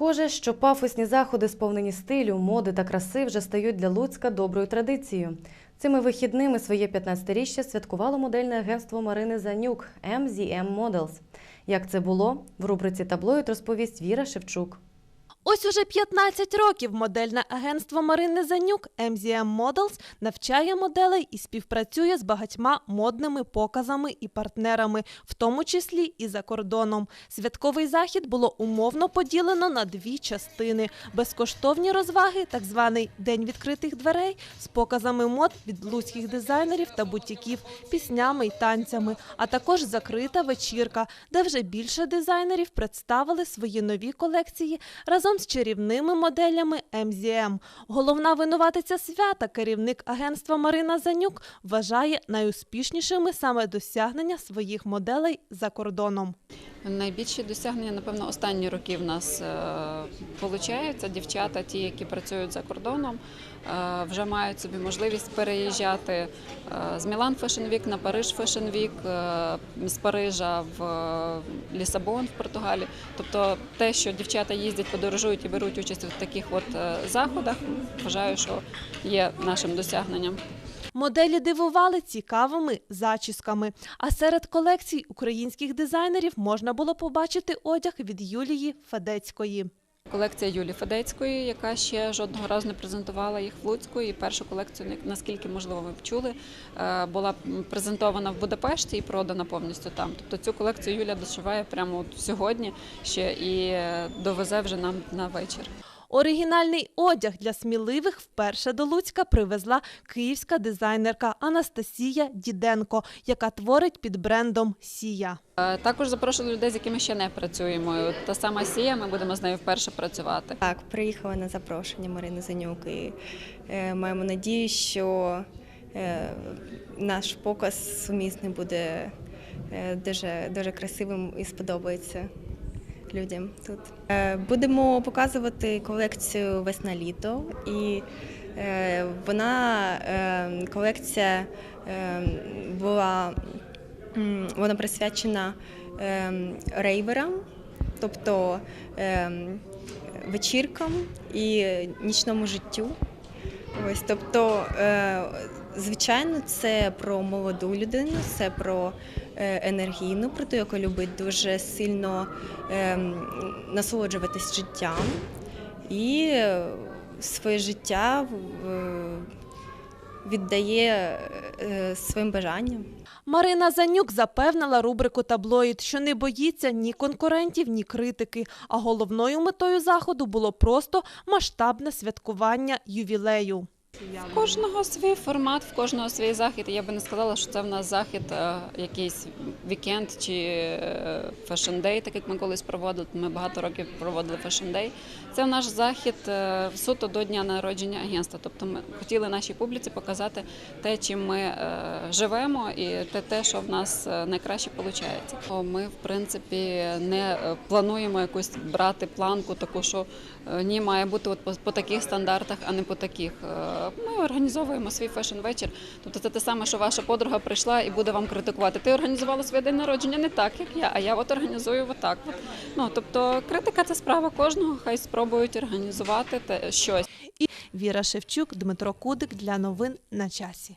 Схоже, що пафосні заходи, сповнені стилю, моди та краси, вже стають для Луцька доброю традицією. Цими вихідними своє 15-річчя святкувало модельне агентство Марини Занюк MZM Models. Як це було, в рубриці таблоїд розповість Віра Шевчук. Ось уже 15 років модельне агентство Марини Занюк MZM Models навчає моделей і співпрацює з багатьма модними показами і партнерами, в тому числі і за кордоном. Святковий захід було умовно поділено на дві частини: безкоштовні розваги, так званий день відкритих дверей, з показами мод від луцьких дизайнерів та бутіків, піснями й танцями, а також закрита вечірка, де вже більше дизайнерів представили свої нові колекції разом з чарівними моделями MZM. Головна винуватиця свята, керівник агентства Марина Занюк, вважає найуспішнішими саме досягнення своїх моделей за кордоном. Найбільші досягнення, напевно, останні роки в нас виходить. Дівчата, ті, які працюють за кордоном, е, вже мають собі можливість переїжджати е, з Мілан Fashion Week на Париж Fashion Week, е, з Парижа в е, Лісабон в Португалії. Тобто те, що дівчата їздять, подорожують і беруть участь в таких от е, заходах, вважаю, що є нашим досягненням. Моделі дивували цікавими зачісками. А серед колекцій українських дизайнерів можна було побачити одяг від Юлії Федецької. Колекція Юлії Федецької, яка ще жодного разу не презентувала їх в Луцьку. І першу колекцію, наскільки можливо ви чули, е, була презентована в Будапешті і продана повністю там. Тобто цю колекцію Юля дошиває прямо от сьогодні ще і е, довезе вже нам на вечір. Оригінальний одяг для сміливих вперше до Луцька привезла київська дизайнерка Анастасія Діденко, яка творить під брендом Сія. Е, Також запрошували людей, з якими ще не працюємо. Та сама Сія, ми будемо з нею вперше працювати. Так, приїхала на запрошення Марини Занюк і е, маємо надію, що е, наш показ сумісний буде дуже, дуже красивим і сподобається людям тут. Е, будемо показувати колекцію весна-літо, і е, вона е, колекція була вона присвячена рейверам, тобто вечіркам і нічному життю. Ось, тобто, звичайно, це про молоду людину, це про е, енергійну, про ту, яка любить дуже сильно е, насолоджуватись життям і е, своє життя е, віддає своїм бажанням. Марина Занюк запевнила рубрику таблоїд, що не боїться ні конкурентів, ні критики. А головною метою заходу було просто масштабне святкування ювілею. В кожного свій формат, в кожного свій захід. Я би не сказала, що це в нас захід е, якийсь вікенд чи фешн-дей, так як ми колись проводили. Ми багато років проводили фешн-дей. Це наш захід е, суто до дня народження агентства. Тобто ми хотіли нашій публіці показати те, чим ми е, живемо, і те, те, що в нас найкраще виходить. Ми, в принципі, не плануємо якусь брати планку, таку, що ні, має бути от по, по таких стандартах, а не по таких. Ми організовуємо свій фешн-вечір. Тобто це те саме, що ваша подруга прийшла і буде вам критикувати. Ти організувала своє день народження не так, як я, а я от організую отак. От. Ну, тобто критика це справа кожного, хай спробують організувати те щось. Віра Шевчук, Дмитро Кудик для новин на часі.